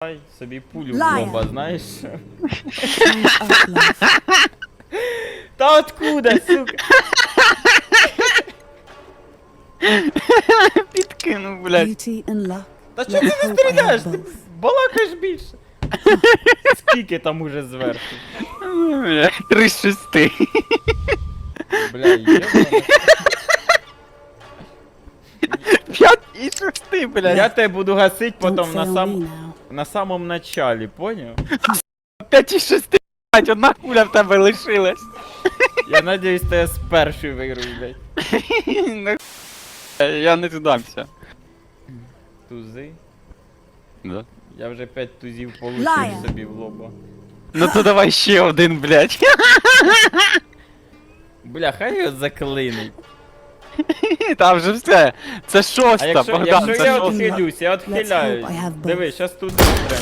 Ай, собі пулю в Liar. лоба, знаєш? Та откуда, сука? Підкинув, блядь. Beauty and luck. Та чого ти не стріляєш? Ти балакаєш більше. Скільки там уже зверху? Бля, Три з шести. Бля, єбана. П'ять і шести, блядь. Я тебе буду гасить потім на сам now. На самому началі, поняв? П'ять і шести, блядь, одна куля в тебе лишилась. Я надіюсь, тебе з першої виграю, блядь. Ну, Я не тудамся. Тузи. Да. Я вже п'ять тузів получив собі в лоба. Ну то давай ще один, блядь. Бля, хай його заклинить. Там вже все. Це А там, якщо, Богдан, якщо це я шоста. отхилюсь, я відхиляюсь. I have both. Диви, щас тут треба.